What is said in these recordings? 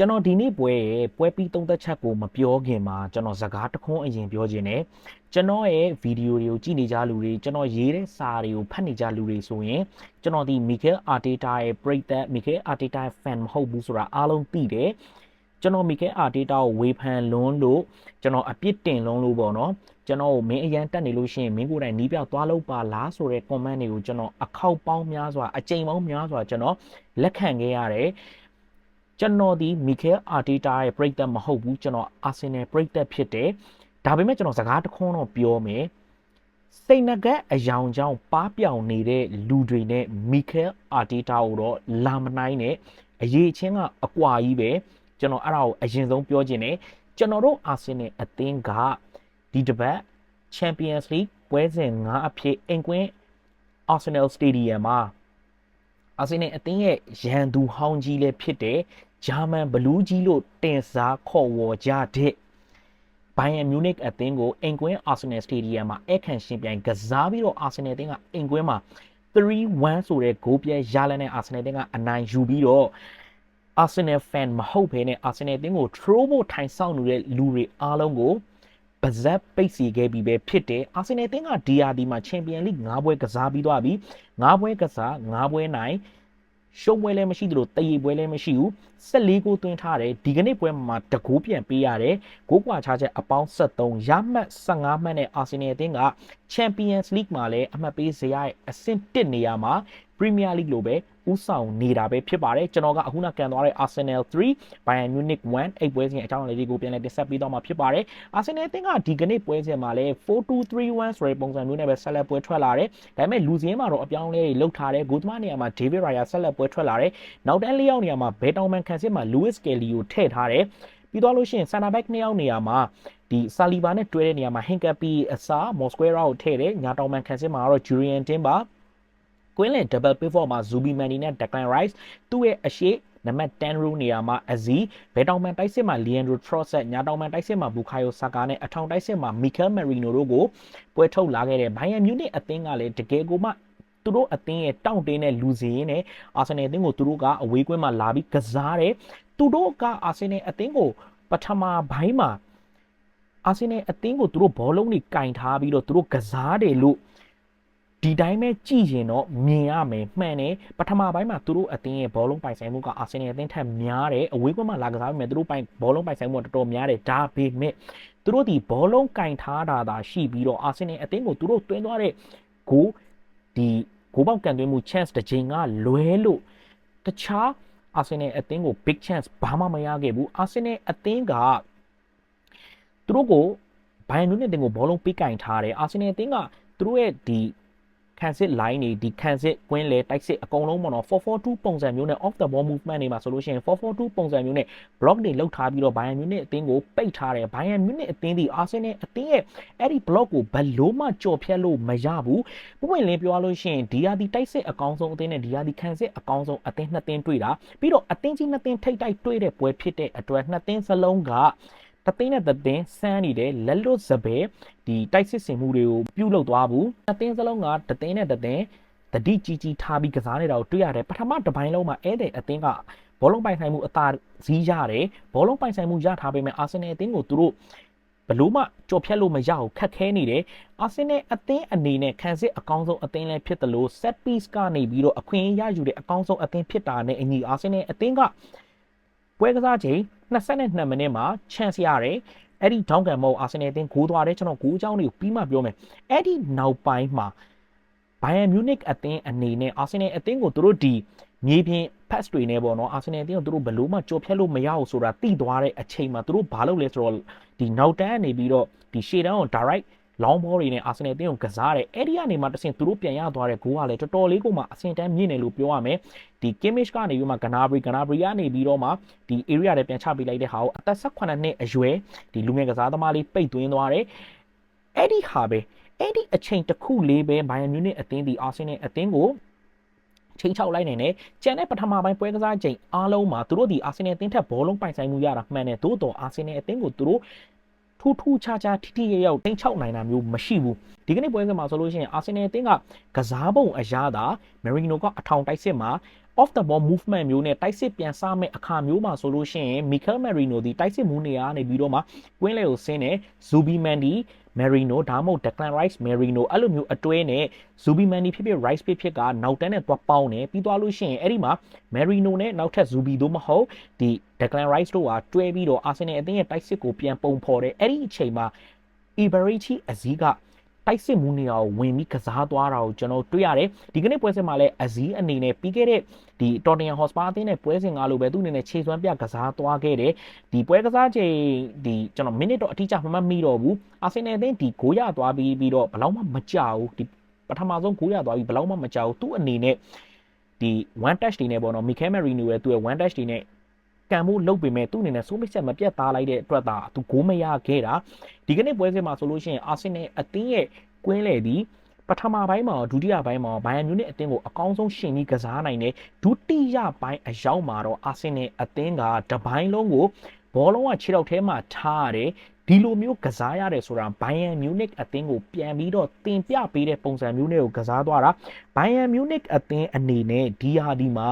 ကျွန်တော်ဒီနေ့ပွဲရဲ့ပွဲပြီးသုံးသက်ချက်ကိုမပြောခင်မှာကျွန်တော်စကားတစ်ခွန်းအရင်ပြောခြင်းနဲ့ကျွန်တော်ရဲ့ဗီဒီယိုတွေကိုကြည့်နေကြလူတွေကျွန်တော်ရေးတဲ့စာတွေကိုဖတ်နေကြလူတွေဆိုရင်ကျွန်တော်ဒီ Mikel Arteta ရဲ့ပရိသတ် Mikel Arteta ရဲ့ fan မဟုတ်ဘူးဆိုတာအားလုံးသိတယ်ကျွန်တော် Mikel Arteta ကိုဝေဖန်လွန်းလို့ကျွန်တော်အပြစ်တင်လွန်းလို့ပေါ့နော်ကျွန်တော်ကိုမင်းအရန်တက်နေလို့ရှိရင်မင်းကိုယ်တိုင်နီးပြောက်သွားလို့ပါလားဆိုတဲ့ comment တွေကိုကျွန်တော်အခောက်ပေါင်းများစွာအကြိမ်ပေါင်းများစွာကျွန်တော်လက်ခံခဲ့ရတယ် ကျွန်တော်ဒီမီခဲအာတီတာရဲ့ပရိသတ်မဟုတ်ဘူးကျွန်တော်အာဆင်နယ်ပရိသတ်ဖြစ်တယ်ဒါပေမဲ့ကျွန်တော်စကားတစ်ခွန်းတော့ပြောမယ်စိတ်နှကက်အယောင်ကြောင့်ပါပြောင်နေတဲ့လူတွေနဲ့မီခဲအာတီတာကိုတော့လာမနိုင်နဲ့အရေးချင်းကအကွာကြီးပဲကျွန်တော်အဲ့ဒါကိုအရင်ဆုံးပြောခြင်းနဲ့ကျွန်တော်တို့အာဆင်နယ်အသင်းကဒီတစ်ပတ် Champions League ပွဲစဉ်9အဖြစ်အင်ကွင်း Arsenal Stadium မှာအာဆင်နယ်အသင်းရဲ့ရန်သူဟောင်းကြီးလည်းဖြစ်တဲ့ ဂျာမန်ဘလူးကြီးလို့တင်စားခေါ်ဝေါ်ကြတဲ့ဘိုင်ယန်မြူနစ်အသင်းကိုအင်ကွင်းအာဆင်နယ်စတေဒီယမ်မှာအခန့်ရှင်ပြိုင်ကစားပြီးတော့အာဆင်နယ်အသင်းကအင်ကွင်းမှာ3-1ဆိုတဲ့ဂိုးပြဲရလန်းတဲ့အာဆင်နယ်အသင်းကအနိုင်ယူပြီးတော့အာဆင်နယ် fan မဟုတ်ဘဲနဲ့အာဆင်နယ်အသင်းကို throw ဖို့ထိုင်ဆောင်နေတဲ့လူတွေအားလုံးကိုပါဇက်ပိတ်စီခဲ့ပြီးပဲဖြစ်တယ်အာဆင်နယ်အသင်းက DRD မှာချန်ပီယံလိ9ပွဲကစားပြီးသွားပြီ9ပွဲကစား9ပွဲနိုင် ရှုံးပွဲလည်းမရှိသလိုတရေပွဲလည်းမရှိဘူး14ကိုသွင်းထားတယ်ဒီကနေ့ပွဲမှာတကူပြန်ပေးရတယ်ဂိုးကွာချချက်အပေါင်း73ရမှတ်15မှတ်နဲ့အာဆင်နယ်အသင်းက Champions League မှာလည်းအမှတ်ပေးဇယားရဲ့အဆင့်1နေရာမှာ Premier League လိုပဲ ဥဆောင်နေတာပဲဖြစ်ပါတယ်ကျွန်တော်ကအခုနကန်သွားတဲ့ Arsenal 3 Bayern Munich 1အိတ်ပွဲစဉ်အကြောင်းအရာလေးကိုပြန်လည်တင်ဆက်ပေးတော့မှာဖြစ်ပါတယ် Arsenal အသင်းကဒီကနေ့ပွဲစဉ်မှာလည်း4-2-3-1ဆိုတဲ့ပုံစံမျိုးနဲ့ပဲဆက်လက်ပွဲထွက်လာတယ်ဒါပေမဲ့လူစင်းမှာတော့အပြောင်းအလဲတွေလုပ်ထားတယ်ဂိုးသမားနေရာမှာ David Raya ဆက်လက်ပွဲထွက်လာတယ်နောက်တန်းလေးယောက်နေရာမှာဘယ်တောင်မန်ခန်စစ်မှာ Lewis Kelly ကိုထည့်ထားတယ်ပြီးတော့လို့ရှိရင် center back နှစ်ယောက်နေရာမှာဒီဆာလီဘာနဲ့တွဲတဲ့နေရာမှာ Hinkapie အစား Mosquera ကိုထည့်တယ်ညာတောင်မန်ခန်စစ်မှာတော့ Julian Timber ကွင်းလင် double pivot မှာ Zubi Mandi နဲ့ Declan Rice သူ့ရဲ့အရှိနံပါတ်10 rule နေရာမှာ Azi ဘယ်တောင်မန်တိုက်စစ်မှာ Leandro Trossard ညာတောင်မန်တိုက်စစ်မှာ Bukayo Saka နဲ့အထောင်တိုက်စစ်မှာ Mikel Merino တို့ကိုပွဲထုတ်လာခဲ့တဲ့ Bayern Munich အသင်းကလည်းတကယ်ကိုမှသူတို့အသင်းရဲ့တောင့်တင်းတဲ့လူစီရင်နဲ့အာဆင်နယ်အသင်းကိုသူတို့ကအဝေးကွင်းမှာလာပြီးကစားတယ်သူတို့ကအာဆင်နယ်အသင်းကိုပထမပိုင်းမှာအာဆင်နယ်အသင်းကိုသူတို့ဘောလုံးတွေကင်ထားပြီးတော့သူတို့ကစားတယ်လို့ ဒီတိုင်းပဲကြည့်ရင်တော့မြင်ရမယ်မှန်တယ်ပထမပိုင်းမှာသူတို့အသင်းရဲ့ဘောလုံးပိုင်ဆိုင်မှုကအာဆင်နယ်အသင်းထက်များတယ်အဝေးကွင်းမှာလာကစားပြီးမြဲသူတို့ပိုင်ဘောလုံးပိုင်ဆိုင်မှုကတော်တော်များတယ်ဒါပေမဲ့သူတို့ဒီဘောလုံးကင်ထားတာသာရှိပြီးတော့အာဆင်နယ်အသင်းကိုသူတို့တွင်းသွားတဲ့ဂိုးဒီဂိုးပေါက်ကန်သွင်းမှု chance တစ်ချိန်ကလွဲလို့တခြားအာဆင်နယ်အသင်းကို big chance ဘာမှမရခဲ့ဘူးအာဆင်နယ်အသင်းကသူတို့ကိုဘိုင်ယန်မြူနစ်တင်ကိုဘောလုံးပေးကင်ထားတယ်အာဆင်နယ်အသင်းကသူတို့ရဲ့ဒီ ခံစစ် line တွေဒီခံစစ်ကွင်းလေတိုက်စစ်အကုန်လုံးပေါ့နော်442ပုံစံမျိုးနဲ့ off the ball movement တွေမှာဆိုလို့ရှိရင်442ပုံစံမျိုးနဲ့ block တွေလောက်ထားပြီးတော့ Bayern Munich အသင်းကိုပိတ်ထားတယ် Bayern Munich အသင်းဒီ Arsenal အသင်းရဲ့အဲ့ဒီ block ကိုဘယ်လို့မှကြော်ဖြတ်လို့မရဘူးပွင့်ပွင့်လင်းပြောရလို့ရှိရင်ဒီဟာဒီတိုက်စစ်အကောင်းဆုံးအသင်းနဲ့ဒီဟာဒီခံစစ်အကောင်းဆုံးအသင်းနှစ်သင်းတွေ့တာပြီးတော့အသင်းကြီးနှစ်သင်းထိတ်တိုက်တွေ့တဲ့ပွဲဖြစ်တဲ့အတွက်နှစ်သင်းစလုံးက တသိန်းနဲ့တသိန်းစမ်းနေတယ်လက်လွတ်စပယ်ဒီတိုက်စစ်စင်မှုတွေကိုပြုတ်လုသွားဘူးတသိန်းစလုံးကတသိန်းနဲ့တသိန်းတတိကြီးကြီးထားပြီးကစားနေတာကိုတွေ့ရတယ်ပထမတစ်ပိုင်းလုံးမှာဧည့်သည်အသင်းကဘောလုံးပိုင်ဆိုင်မှုအသာစီးရတယ်ဘောလုံးပိုင်ဆိုင်မှုရထားပေမဲ့အာဆင်နယ်အသင်းကိုသူတို့ဘလို့မှကြော်ဖြတ်လို့မရဘူးခက်ခဲနေတယ်အာဆင်နယ်အသင်းအနေနဲ့ခံစစ်အကောင်းဆုံးအသင်းလည်းဖြစ်တယ်လို့ set piece ကနေပြီးတော့အခွင့်အရေးရယူတဲ့အကောင်းဆုံးအသင်းဖြစ်တာနဲ့အညီအာဆင်နယ်အသင်းကပွဲကစားချိန် 22မိနစ်မှာ chance ရတယ်အဲ့ဒီဒေါင်းကန်မောအာဆင်နယ်အသင်းဂိုးသွားတယ်ကျွန်တော်ဂိုးအကြောင်းတွေကိုပြီးမှပြောမယ်အဲ့ဒီနောက်ပိုင်းမှာဘိုင်ယန်မြူနစ်အသင်းအနေနဲ့အာဆင်နယ်အသင်းကိုသူတို့ဒီမြေပြင် pass တွေနဲ့ပေါ့နော်အာဆင်နယ်အသင်းကိုသူတို့ဘလို့မှကြော်ဖြတ်လို့မရဘူးဆိုတာသိသွားတဲ့အချိန်မှာသူတို့ဘာလုပ်လဲဆိုတော့ဒီနောက်တန်းကနေပြီးတော့ဒီရှေ့တန်းကို direct လောင်းဘောတွေနဲ့အာဆင်နယ်အသင်းကိုကစားတယ်အဲ့ဒီကနေမှတဆင်သူတို့ပြန်ရသွားတဲ့ဂိုးကလည်းတော်တော်လေးကိုမှအဆင်တန်းမြင့်တယ်လို့ပြောရမယ်ဒီ Kimmich ကနေပြီးမှဂနာဘရီဂနာဘရီကနေပြီးတော့မှဒီ area တွေပြန်ချပေးလိုက်တဲ့ဟာကိုအသက်18နှစ်အရွယ်ဒီလူငယ်ကစားသမားလေးပိတ်သွင်းသွားတယ်အဲ့ဒီဟာပဲအဲ့ဒီအချိန်တစ်ခုလေးပဲဘိုင်ယန်မြူနစ်အသင်းဒီအာဆင်နယ်အသင်းကိုချိန်ချောက်လိုက်နိုင်တယ်။ကျန်တဲ့ပထမပိုင်းပွဲကစားချိန်အားလုံးမှာသူတို့ဒီအာဆင်နယ်အသင်းထက်ဘောလုံးပိုင်ဆိုင်မှုရတာမှန်တယ်။သို့တော်အာဆင်နယ်အသင်းကိုသူတို့ ထူးထူးခြားခြားထိထိရရောက်ထိန်းချောက်နိုင်တာမျိုးမရှိဘူးဒီကနေ့ပွဲစဉ်မှာဆိုလို့ရှိရင်အာဆင်နယ်အသင်းကကစားပုံအရာသာမရီနိုကအထောင်တိုက်စစ်မှာ off the ball movement မျိုးနဲ့တိုက်စစ်ပြန်စားမဲ့အခါမျိုးမှာဆိုလို့ရှိရင် Mikel Merino ဒီတိုက်စစ်မူနေရာနေပြီးတော့မှကွင်းလေကိုဆင်းတယ် Zubi Mendy Merino ဒါမှမဟုတ် Declan Rice Merino အဲ့လိုမျိုးအတွဲနဲ့ Zubi Mendy ဖြစ်ဖြစ် Rice ဖြစ်ဖြစ်ကနောက်တန်းနဲ့သွားပေါင်းတယ်ပြီးသွားလို့ရှိရင်အဲ့ဒီမှာ Merino နဲ့နောက်ထပ် Zubi တို့မဟုတ်ဒီ Declan Rice တို့ကတွဲပြီးတော့ Arsenal အသင်းရဲ့တိုက်စစ်ကိုပြန်ပုံဖော်တယ်အဲ့ဒီအချိန်မှာ Iberici အစည်းက တိုက်စစ်မှုနေရာကိုဝင်ပြီးကစားသွားတာကိုကျွန်တော်တွေ့ရတယ်ဒီကနေ့ပွဲစဉ်မှာလည်းအစည်းအနေနဲ့ပြီးခဲ့တဲ့ဒီ Tottenham Hotspur အသင်းနဲ့ပွဲစဉ်ကားလို့ပဲသူ့အနေနဲ့ခြေစွမ်းပြကစားသွားခဲ့တယ်ဒီပွဲကစားချိန်ဒီကျွန်တော်မိနစ်တော့အတိအကျမမှတ်မိတော့ဘူးအာဆင်နယ်အသင်းဒီဂိုးရသွားပြီးပြီးတော့ဘယ်လောက်မှမကြောက်ဘူးဒီပထမဆုံးဂိုးရသွားပြီးဘယ်လောက်မှမကြောက်ဘူးသူ့အနေနဲ့ဒီ one touch တွေနဲ့ပေါ့နော် Mikel Merino ရဲ့သူ့ရဲ့ one touch တွေနဲ့ ကံမှုလုပ်ပေမဲ့သူ့အနေနဲ့စိုးမချက်မပြတ်သားလိုက်တဲ့အတွက်သာသူဂိုးမရခဲ့တာဒီကနေ့ပွဲစဉ်မှာဆိုလို့ရှိရင်အာဆင်နယ်အသင်းရဲ့ကွင်းလေသည်ပထမပိုင်းမှာဒုတိယပိုင်းမှာဘိုင်ယန်မြူနစ်အသင်းကိုအကောင်းဆုံးရှင်ပြီးကစားနိုင်တယ်ဒုတိယပိုင်းအရောက်မှာတော့အာဆင်နယ်အသင်းကတပိုင်းလုံးကိုဘောလုံးကခြေထောက်ထဲမှာထားရတယ်ဒီလိုမျိုးကစားရတယ်ဆိုတာဘိုင်ယန်မြူနစ်အသင်းကိုပြန်ပြီးတော့တင်ပြပေးတဲ့ပုံစံမျိုးနဲ့ကိုကစားသွားတာဘိုင်ယန်မြူနစ်အသင်းအနေနဲ့ဒီဟာဒီမှာ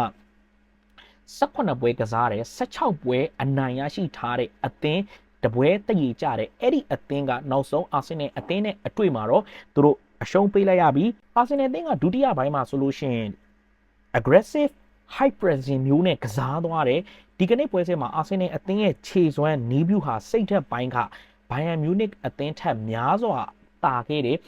18ပွဲကစားတယ်16ပွဲအနိုင်ရရှိထားတဲ့အသင်းတပွဲတည်ကြတယ်အဲ့ဒီအသင်းကနောက်ဆုံးအာဆင်နယ်အသင်းနဲ့အတွေ့မှာတော့သူတို့အရှုံးပေးလိုက်ရပြီအာဆင်နယ်အသင်းကဒုတိယပိုင်းမှာဆိုလို့ရှိရင် aggressive high pressing မျိုးနဲ့ကစားသွားတယ်ဒီကနေ့ပွဲစဉ်မှာအာဆင်နယ်အသင်းရဲ့ခြေစွမ်းနီးဗျူဟာစိတ်ထက်ပိုင်းကဘိုင်ယန်မြူနစ်အသင်းထက်များစွာတာခဲ့တယ်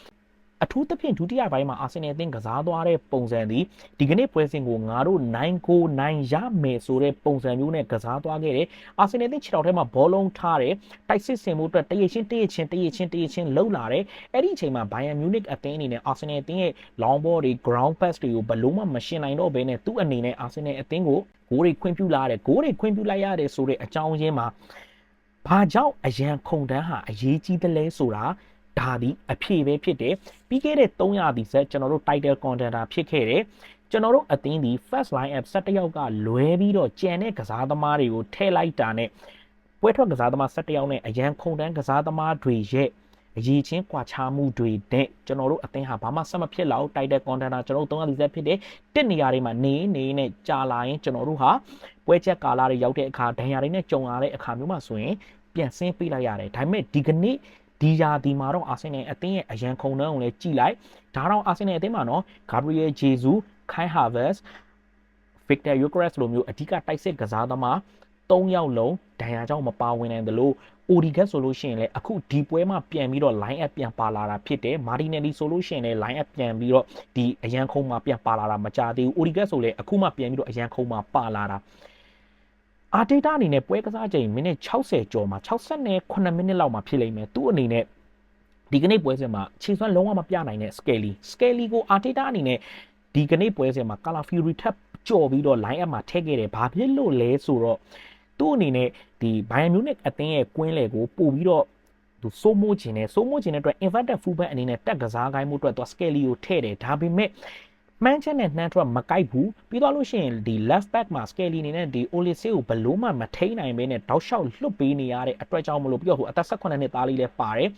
အထူးသဖြင့်ဒုတိယပိုင်းမှာအာဆင်နယ်အသင်းကစားသွားတဲ့ပုံစံသည်ဒီကနေ့ပွဲစဉ်ကိုငါတို့နိုင်ကိုနိုင်ရမယ်ဆိုတဲ့ပုံစံမျိုးနဲ့ကစားသွားခဲ့တယ်။အာဆင်နယ်အသင်းခြေထောက်ထဲမှာဘောလုံးထားတယ်။တိုက်စစ်ဆင်မှုအတွက်တရချင်းတရချင်းတရချင်းတရချင်းလှုပ်လာတယ်။အဲ့ဒီအချိန်မှာဘိုင်ယန်မြူနစ်အသင်းအနေနဲ့အာဆင်နယ်အသင်းရဲ့ long ball တွေ ground pass တွေကိုဘလို့မှမရှင်းနိုင်တော့ဘဲနဲ့သူ့အနေနဲ့အာဆင်နယ်အသင်းကိုဂိုးတွေခွင့်ပြုလာတယ်။ဂိုးတွေခွင့်ပြုလိုက်ရတယ်ဆိုတဲ့အကြောင်းရင်းမှာဘာကြောင့်အရန်ခုန်တန်းဟာအရေးကြီးတယ်လဲဆိုတာ ဒါဒီအဖြေပဲဖြစ်တယ်ပြီးခဲ့တဲ့300ဒီဆက်ကျွန်တော်တို့ title contender ဖြစ်ခဲ့တယ်ကျွန်တော်တို့အသင်းဒီ first line up 17ယောက်ကလွဲပြီးတော့ကြံတဲ့ကစားသမားတွေကိုထည့်လိုက်တာနဲ့ပွဲထွက်ကစားသမား17ယောက်နဲ့အရန်ခုန်တန်းကစားသမားတွေရဲ့အရေးချင်းကွာခြားမှုတွေနဲ့ကျွန်တော်တို့အသင်းဟာဘာမှဆက်မဖြစ်လောက်တိုက်တဲ့ contender ကျွန်တော်တို့300ဒီဆက်ဖြစ်တယ်တစ်နေရာတွေမှာနေနေနဲ့ကြာလာရင်ကျွန်တော်တို့ဟာပွဲချက်ကာလာတွေရောက်တဲ့အခါဒဏ်ရာတွေနဲ့ကြုံရတဲ့အခါမျိုးမှာဆိုရင်ပြန်ဆင်းပေးလိုက်ရတယ်ဒါပေမဲ့ဒီကနေ့ ဒီယာဒီမှာတော့အာဆင်နယ်အသင်းရဲ့အရန်ခုံနှုန်းကိုလည်းကြည့်လိုက်ဒါတော့အာဆင်နယ်အသင်းမှာနော်ဂါဘရီယယ်ဂျေဇူးခိုင်ဟာဗက်စ်ဗစ်တာယိုကရက်စ်လိုမျိုးအဓိကတိုက်စစ်ကစားသမား၃ယောက်လုံးဒဏ်ရာကြောင့်မပါဝင်နိုင်တယ်လို့အိုဒီဂက်ဆိုလို့ရှိရင်လည်းအခုဒီပွဲမှာပြန်ပြီးတော့ line up ပြန်ပါလာတာဖြစ်တယ်မာဒီနယ်လီဆိုလို့ရှိရင်လည်း line up ပြန်ပြီးတော့ဒီအရန်ခုံမှာပြန်ပါလာတာမကြသေးဘူးအိုဒီဂက်ဆိုလည်းအခုမှပြန်ပြီးတော့အရန်ခုံမှာပါလာတာ အာတေတာအနေနဲ့ပွဲကစားချိန်မိနစ်60ကျော်မှာ68မိနစ်လောက်မှာဖြစ်လိမ့်မယ်သူ့အနေနဲ့ဒီကနေ့ပွဲစဉ်မှာခြေစွမ်းလုံးဝမပြနိုင်တဲ့ Scaly Scaly ကိုအာတေတာအနေနဲ့ဒီကနေ့ပွဲစဉ်မှာ Cala Fury ထပ်ကြော်ပြီးတော့ line up မှာထည့်ခဲ့တယ်ဘာဖြစ်လို့လဲဆိုတော့သူ့အနေနဲ့ဒီ Bayern Munich အသင်းရဲ့ကွင်းလေကိုပို့ပြီးတော့သူစိုးမိုးခြင်းနဲ့စိုးမိုးခြင်းတဲ့အတွက် inverted fullback အနေနဲ့တက်ကစားကိုင်းမှုအတွက်သူ Scaly ကိုထည့်တယ်ဒါပေမဲ့ မှန်းချက်နဲ့နှမ်းထွက်မကိုက်ဘူးပြီးတော့လို့ရှိရင်ဒီ left back မှာ Skelly အနေနဲ့ဒီ Olise ကိုဘလို့မှမထိန်နိုင်ဘဲနဲ့တောက်လျှောက်လွတ်ပေးနေရတဲ့အတွက်ကြောင့်မလို့ပြီးတော့ဟိုအသက်18နှစ်သားလေးလည်းပါတယ်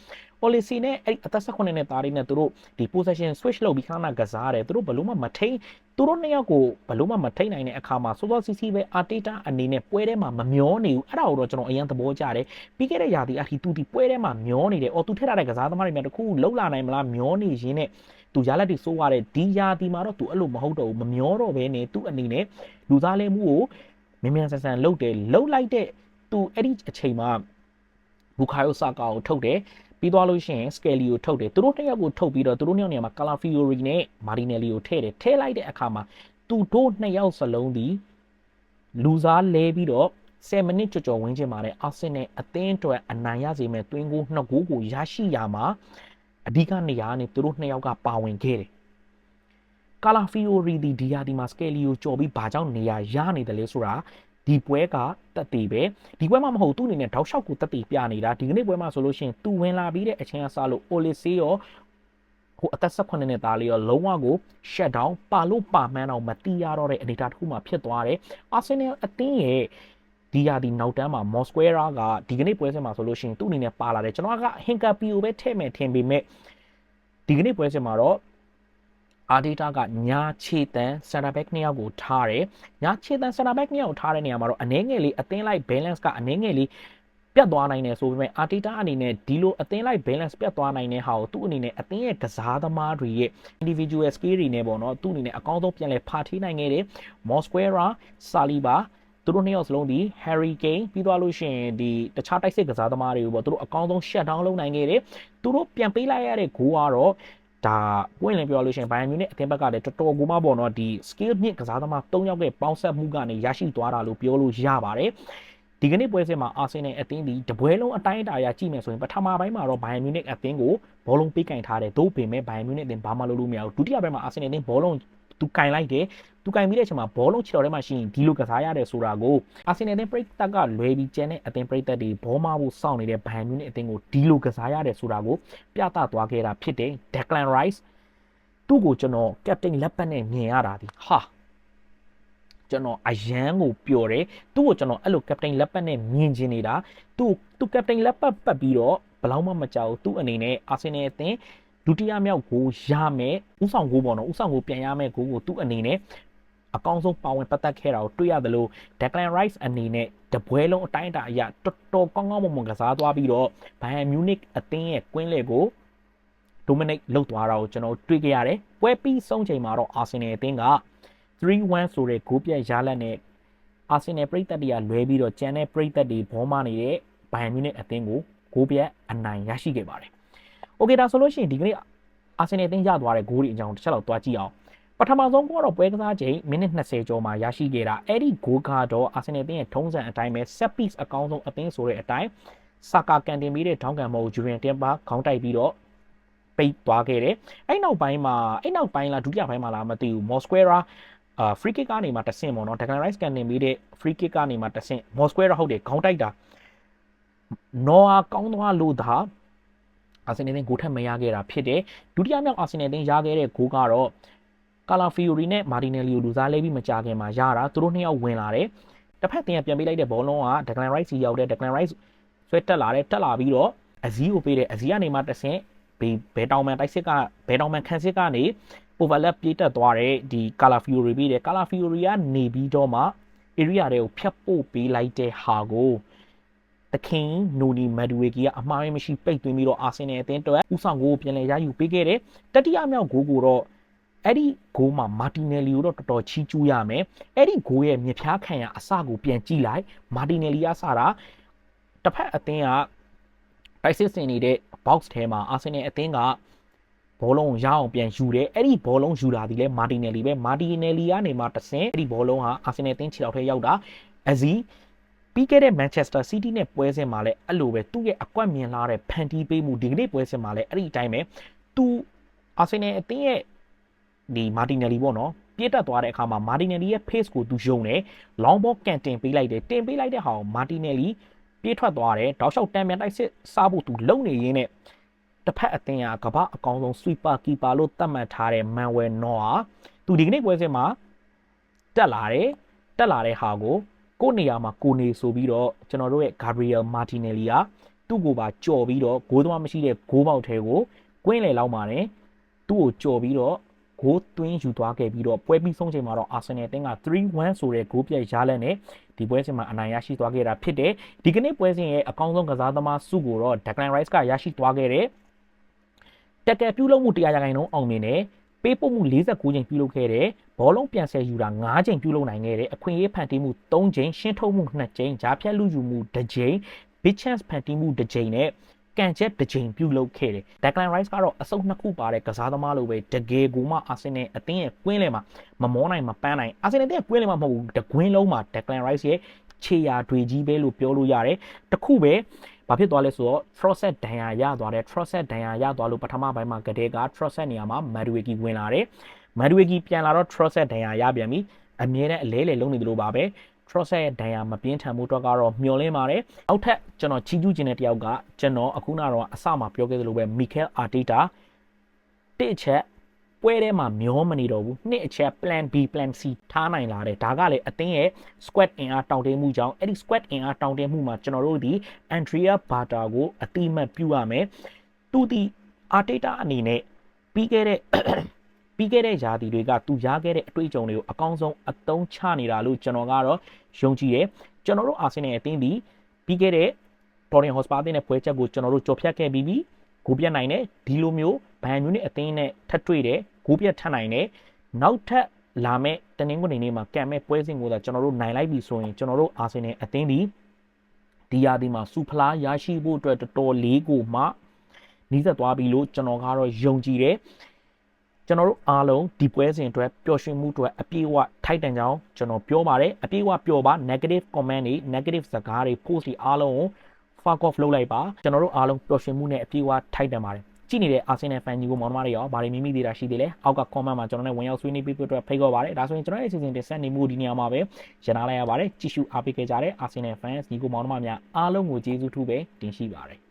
Olise နဲ့အဲ့ဒီအသက်18နှစ်သားလေးနဲ့သူတို့ဒီ possession switch လုပ်ပြီးခဏကစားတယ်သူတို့ဘလို့မှမထိန်သူတို့နှစ်ယောက်ကိုဘလို့မှမထိန်နိုင်တဲ့အခါမှာစောစောစီစီပဲ Arteta အနေနဲ့ပွဲထဲမှာမမျောနေဘူးအဲ့ဒါကိုတော့ကျွန်တော်အရင်သဘောကျတယ်ပြီးခဲ့တဲ့ရာသီအထိသူဒီပွဲထဲမှာမျောနေတယ်အော်သူထက်ထားတဲ့ကစားသမားတွေများတခုလှုပ်လာနိုင်မလားမျောနေရင်းနဲ့ သူရလက်တွေစိုးရတဲ့ဒီယာဒီမှာတော့သူအဲ့လိုမဟုတ်တော့ဘူးမမျောတော့ဘဲနဲ့သူ့အနေနဲ့လူသားလဲမှုကိုမြင်မြန်ဆန်ဆန်လှုပ်တယ်လှုပ်လိုက်တဲ့သူအဲ့ဒီအချိန်မှာဘူခါယိုဆာကာကိုထုတ်တယ်ပြီးသွားလို့ရှိရင် Skelly ကိုထုတ်တယ်သူတို့နှစ်ယောက်ကိုထုတ်ပြီးတော့သူတို့နှစ်ယောက်နေရာမှာ Calafiori နဲ့ Martinelli ကိုထည့်တယ်ထည့်လိုက်တဲ့အခါမှာသူတို့နှစ်ယောက်စလုံးဒီလူစားလဲပြီးတော့10မိနစ်ကြော်ကြော်ဝင်းချင်ပါတယ်အာဆင်နယ်အသင်းအတွက်အနိုင်ရစေမဲ့တွင်းကိုနှစ်ဂိုးကိုရရှိရမှာ အဓိကနေရာကနေသူတို့နှစ်ယောက်ကပါဝင်ခဲ့တယ်ကာလာဖီယိုရီဒီဒီယာဒီမှာစကယ်လီကိုကြော်ပြီးဘာကြောင့်နေရာရနေတယ်လဲဆိုတာဒီပွဲကတက်တည်ပဲဒီပွဲမှာမဟုတ်သူ့အနေနဲ့တောက်လျှောက်ကိုတက်တည်ပြနေတာဒီကနေ့ပွဲမှာဆိုလို့ရှိရင်သူဝင်လာပြီးတဲ့အချိန်ကစလို့အိုလီစီရောဟိုအသက်18နှစ်သားလေးရောလုံးဝကို shut down ပါလို့ပါမှန်းတော့မတီးရတော့တဲ့အနေအထားတစ်ခုမှဖြစ်သွားတယ်အာဆင်နယ်အသင်းရဲ့ ဒီယာဒီနောက်တန်းမှာမော်စကွဲရာကဒီကနေ့ပွဲစဉ်မှာဆိုလို့ရှိရင်သူ့အနေနဲ့ပါလာတယ်ကျွန်တော်ကဟင်ကာပီကိုပဲထည့်မယ်ထင်ပေမဲ့ဒီကနေ့ပွဲစဉ်မှာတော့အာဒေတာကညာခြေတန်းစင်တာဘက်နှစ်ယောက်ကိုထားတယ်ညာခြေတန်းစင်တာဘက်နှစ်ယောက်ကိုထားတဲ့နေရာမှာတော့အနည်းငယ်လေးအသင်းလိုက် balance ကအနည်းငယ်လေးပြတ်သွားနိုင်တယ်ဆိုပေမဲ့အာတီတာအနေနဲ့ဒီလိုအသင်းလိုက် balance ပြတ်သွားနိုင်တဲ့ဟာကိုသူ့အနေနဲ့အသင်းရဲ့ကစားသမားတွေရဲ့ individual skill တွေနဲ့ပေါ့နော်သူ့အနေနဲ့အကောင်းဆုံးပြန်လဲဖာထိနိုင်ခဲ့တယ် Mosquera Saliba သူတို့နှစ်ယောက်စလုံးဒီ Harry Kane ပြီးသွားလို့ရှိရင်ဒီတခြားတိုက်စစ်ကစားသမားတွေကိုပေါ့သူတို့အကောင်းဆုံး shut down လုပ်နိုင်ခဲ့တယ်သူတို့ပြန်ပေးလိုက်ရတဲ့ဂိုးကတော့ဒါပွင့်လင်းပြောလို့ရှိရင် Bayern Munich အသင်းဘက်ကလည်းတော်တော်ကိုမှပေါ့နော်ဒီ skill မြင့်ကစားသမား၃ယောက်ရဲ့ပေါင်းဆက်မှုကနေရရှိသွားတာလို့ပြောလို့ရပါတယ်ဒီကနေ့ပွဲစဉ်မှာအာဆင်နယ်အသင်းဒီတပွဲလုံးအတိုင်းအတာအရကြည့်မယ်ဆိုရင်ပထမပိုင်းမှာတော့ဘိုင်ယန်မြူနစ်အသင်းကိုဘောလုံးပေးကင်ထားတယ်သို့ပေမဲ့ဘိုင်ယန်မြူနစ်အသင်းဘာမှလုပ်လို့မရဘူးဒုတိယပိုင်းမှာအာဆင်နယ်အသင်းဘောလုံး သူကင်လိုက်တယ်သူကင်ပြီးတဲ့အချိန်မှာဘောလုံးခြေတော်ထဲမှာရှိရင်ဒီလိုကစားရတယ်ဆိုတာကိုအာဆင်နယ်အသင်းပရိသတ်ကလွယ်ပြီးကျန်တဲ့အသင်းပရိသတ်တွေဘောမဖို့စောင့်နေတဲ့ဘိုင်ယန်မြူနစ်အသင်းကိုဒီလိုကစားရတယ်ဆိုတာကိုပြသသွားခဲ့တာဖြစ်တယ် Declan Rice သူ့ကိုကျွန်တော်ကက်ပတိန်လက်ပတ်နဲ့မြင်ရတာဒီဟာကျွန်တော်အရန်ကိုပျော်တယ်သူ့ကိုကျွန်တော်အဲ့လိုကပတိန်လက်ပတ်နဲ့မြင်ချင်နေတာသူ့သူကပတိန်လက်ပတ်ပတ်ပြီးတော့ဘလောက်မှမကြောက်သူ့အနေနဲ့အာဆင်နယ်အသင်း ဒုတိယမြောက်ကိုရမယ်ဥဆောင်ကိုပေါ့နော်ဥဆောင်ကိုပြန်ရမယ်ကိုကိုသူ့အနေနဲ့အကောင်းဆုံးပါဝင်ပတ်သက်ခဲ့တာကိုတွေ့ရတယ်လို့ Declan Rice အနေနဲ့တပွဲလုံးအတိုင်းအတာအရတော်တော်ကောင်းကောင်းမွန်မွန်ကစားသွားပြီးတော့ Bayern Munich အသင်းရဲ့ကွင်းလေကို dominate လုပ်သွားတာကိုကျွန်တော်တွေ့ခဲ့ရတယ်။ပွဲပြီးဆုံးချိန်မှာတော့ Arsenal အသင်းက3-1ဆိုတဲ့ဂိုးပြတ်ရလဒ်နဲ့အာဆင်နယ်ပရိသတ်တွေကလွဲပြီးတော့ကျန်တဲ့ပရိသတ်တွေဘောမနေတဲ့ဘိုင်ယန်မြူနစ်အသင်းကိုဂိုးပြတ်အနိုင်ရရှိခဲ့ပါတယ်။ Okay ဒါဆိုလို့ရှိရင်ဒီကနေ့အာဆင်နယ်အသင်းရသွားတဲ့ဂိုးတွေအကြောင်းတစ်ချက်လောက်တွားကြည့်အောင်။ပထမဆုံးကတော့ပွဲကစားချိန်မိနစ်20ကျော်မှာရရှိခဲ့တာအဲ့ဒီဂိုးကတော့အာဆင်နယ်အသင်းရဲ့ထုံးစံအတိုင်းပဲ set piece အကောင်းဆုံးအသင်းဆိုတဲ့အတိုင်းဆာကာကန်တင်ပြီးတဲ့ထောင်းကန်မဟုတ်ဂျူရီယန်တင်ပါခေါင်းတိုက်ပြီးတော့ပိတ်သွားခဲ့တယ်။အဲ့နောက်ပိုင်းမှာအဲ့နောက်ပိုင်းလားဒုတိယပိုင်းမှာလားမသိဘူးမော်စကွဲရာအာ free kick ကနေမှတဆင့်ပေါ့နော် Declan Rice ကန်နေပြီးတဲ့ free kick ကနေမှတဆင့် Mosquera ဟုတ်တယ်ခေါင်းတိုက်တာနော်အာကောင်းသွားလို့သာ အာဆင်နယ်တင်ဂိုးထက်မရခဲ့တာဖြစ်တယ်ဒုတိယမြောက်အာဆင်နယ်တင်ရခဲ့တဲ့ဂိုးကတော့ကာလာဖီယိုရီနဲ့မာတီနယ်လီကိုလူစားလဲပြီးမကြခင်မှာရတာသူတို့နှစ်ယောက်ဝင်လာတယ်တစ်ဖက်တင်ကပြန်ပေးလိုက်တဲ့ဘောလုံးက Declan Rice ကြီးရောက်တဲ့ Declan Rice ဆွဲတက်လာတယ်တက်လာပြီးတော့အဇီးကိုပေးတယ်အဇီးကနေမှတဆင့်ဘယ်တောင်မန်တိုက်စစ်ကဘယ်တောင်မန်ခန်းစစ်ကနေ overlap ပြေးတက်သွားတဲ့ဒီ color fury ပြီးတယ် color fury ကနေပြီးတော့မှ area တွေကိုဖြတ်ပို့ပေးလိုက်တဲ့ဟာကို တခင်နိုနီမက်ဒူဝေကီကအမှားမရှိပိတ်သွင်းပြီးတော့အာဆင်နယ်အသင်းအတွက်ဥဆောင်ကိုပြန်လည်ရယူပေးခဲ့တယ်တတိယမြောက်ဂိုးကိုတော့အဲ့ဒီဂိုးမှာမာတီနယ်လီကိုတော့တော်တော်ချီးကျူးရမယ်အဲ့ဒီဂိုးရဲ့မြဖြားခံရအစကိုပြန်ကြည့်လိုက်မာတီနယ်လီကစတာတစ်ဖက်အသင်းကတိုက်စစ်စင်နေတဲ့ box ထဲမှာအာဆင်နယ်အသင်းကဘောလုံးရအောင်ပြန်ယူတယ်အဲ့ဒီဘောလုံးယူတာဒီလဲမာတီနယ်လီပဲမာတီနယ်လီကနေမှတဆင်အဲ့ဒီဘောလုံးဟာအာဆင်နယ်တင်းခြေထောက်ထဲရောက်တာအဇီ ပြီးခဲ့တဲ့ Manchester City နဲ့ပွဲစဉ်မှာလည်းအဲ့လိုပဲသူ့ရဲ့အကွက်မြင်လာတဲ့ဖန်တီးပေးမှုဒီကနေ့ပွဲစဉ်မှာလည်းအဲ့ဒီအတိုင်းပဲသူအာဆင်နယ်အသင်းရဲ့ဒီမာတီနယ်လီပေါ့နော်ပြေးတက်သွားတဲ့အခါမှာမာတီနယ်လီရဲ့ pace ကိုသူယုံတယ် long ball ကန်တင်ပေးလိုက်တယ်တင်ပေးလိုက်တဲ့ဟာကိုမာတီနယ်လီပြေးထွက်သွားတယ်တောက်လျှောက်တန်ပြန်တိုက်စစ်စားဖို့သူလုံနေရင်းနဲ့တစ်ဖက်အသင်းကကမ္ဘာအကောင်ဆုံး sweeper keeper လို့သတ်မှတ်ထားတဲ့ Manuel Neuer သူဒီကနေ့ပွဲစဉ်မှာတက်လာတယ်တက်လာတဲ့ဟာကို ကိုနေရာမှာကိုနေဆိုပြီးတော့ကျွန်တော်တို့ရဲ့ Gabriel Martinelli ကသူ့ကိုပါကြော်ပြီးတော့ဂိုးသမားမရှိတဲ့ဂိုးပေါက်ထဲကိုကွင်းလေလောက်ပါတယ်သူ့ကိုကြော်ပြီးတော့ဂိုးသွင်းယူသွားခဲ့ပြီးတော့ပွဲပြီးဆုံးချိန်မှာတော့ Arsenal အသင်းက3-1ဆိုတဲ့ဂိုးပြတ်ရလက်နဲ့ဒီပွဲစဉ်မှာအနိုင်ရရှိသွားခဲ့တာဖြစ်တယ်ဒီကနေ့ပွဲစဉ်ရဲ့အကောင်းဆုံးကစားသမားစုကိုတော့ Declan Rice ကရရှိသွားခဲ့တယ်တက်ကယ်ပြုလုပ်မှု100ရာခိုင်နှုန်းအောင်မြင်တယ် ပေးပို့မှု49ချိန်ပြုလုပ်ခဲ့တယ်ဘောလုံးပြန်ဆယ်ယူတာ9ချိန်ပြုလုပ်နိုင်ခဲ့တယ်အခွင့်အရေးဖန်တီးမှု3ချိန်ရှင်းထုတ်မှု2ချိန်ဂျားဖြတ်လူယူမှု2ချိန် big chance ဖန်တီးမှု2ချိန်နဲ့ကန်ချက်တစ်ချိန်ပြုလုပ်ခဲ့တယ်။ Declan Rice ကတော့အစုပ်နှစ်ခုပါတဲ့ကစားသမားလိုပဲတကယ်ကိုမှအာဆင်နယ်အသင်းရဲ့ကွင်းလယ်မှာမမောနိုင်မပန်းနိုင်အာဆင်နယ်အသင်းရဲ့ကွင်းလယ်မှာမဟုတ်ဘူးတကွင်းလုံးမှာ Declan Rice ရဲ့ ခြေရာတွေကြီးပဲလို့ပြောလို့ရတယ်။တခုပဲဘာဖြစ်သွားလဲဆိုတော့ Trosset ဒဏ်ရာရသွားတယ် Trosset ဒဏ်ရာရသွားလို့ပထမပိုင်းမှာကတဲ့က Trosset နေရာမှာ Madueke ဝင်လာတယ် Madueke ပြန်လာတော့ Trosset ဒဏ်ရာရပြန်ပြီအမြဲတမ်းအလဲလေလုံးနေသလိုပါပဲ Trosset ရဲ့ဒဏ်ရာမပြင်းထန်မှုတော့ကတော့မျောလင်းပါတယ်အောက်ထပ်ကျွန်တော်ချီးကျူးခြင်းတဲ့တယောက်ကကျွန်တော်အခုနတော့အစမှပြောခဲ့သလိုပဲ Mikel Arteta တစ်ချက် ပွဲထဲမှာမျောမနေတော့ဘူးနှစ်အချက် plan B plan C ထားနိုင်လာတယ်ဒါကလည်းအသင်းရဲ့ squad အင်အားတောင်းတမှုကြောင့်အဲ့ဒီ squad အင်အားတောင်းတမှုမှာကျွန်တော်တို့ဒီ Andrea Bata ကိုအတိမတ်ပြုရမယ်သူဒီ Arteta အနေနဲ့ပြီးခဲ့တဲ့ပြီးခဲ့တဲ့ရာသီတွေကသူရခဲ့တဲ့အတွေ့အကြုံတွေကိုအကောင်းဆုံးအသုံးချနေတာလို့ကျွန်တော်ကတော့ယုံကြည်တယ်ကျွန်တော်တို့အာဆင်နယ်အသင်းဒီပြီးခဲ့တဲ့ Torrent Hotspur အသင်းနဲ့ပွဲချက်ကိုကျွန်တော်တို့ကြော်ဖြတ်ခဲ့ပြီးပြီဂိုးပြတ်နိုင်တယ်ဒီလိုမျိုးဘန်မြူနစ်အသင်းနဲ့ထပ်တွေ့တယ် ဂိုးပြတ်ထပ်နိုင်တယ်နောက်ထပ်လာမဲ့တနင်္ဂနွေနေ့မှာကံမဲ့ပွဲစဉ်ကိုသာကျွန်တော်တို့နိုင်လိုက်ပြီဆိုရင်ကျွန်တော်တို့အာဆင်နယ်အသင်းဒီဒီရာသီမှာစူဖလားရရှိဖို့အတွက်တော်တော်လေးကိုမှနီးစပ်သွားပြီလို့ကျွန်တော်ကတော့ယုံကြည်တယ်ကျွန်တော်တို့အားလုံးဒီပွဲစဉ်အတွက်ပျော်ရွှင်မှုအတွက်အပြည့်အဝထိုက်တန်ကြောင်းကျွန်တော်ပြောပါတယ်အပြည့်အဝပျော်ပါ negative comment တွေ negative စကားတွေ post တွေအားလုံးကို fuck off လုပ်လိုက်ပါကျွန်တော်တို့အားလုံးပျော်ရွှင်မှုနဲ့အပြည့်အဝထိုက်တန်ပါတယ် ကြည့်နေတဲ့ Arsenal fan ကြီးကိုမောင်နှမတွေရောဗာတွေမိမိသေးတာရှိသေးလဲအောက်က comment မှာကျွန်တော်နဲ့ဝင်ရောက်ဆွေးနွေးပေးဖို့အတွက်ဖိတ်ခေါ်ပါတယ်ဒါဆိုရင်ကျွန်တော်ရဲ့အစီအစဉ်တင်ဆက်နေမှုဒီနေရာမှာပဲရနာလိုက်ရပါတယ်ကြည့်ရှုအားပေးခဲ့ကြတဲ့ Arsenal fans ညီကိုမောင်နှမများအားလုံးကိုကျေးဇူးထူးပဲတင်ရှိပါတယ်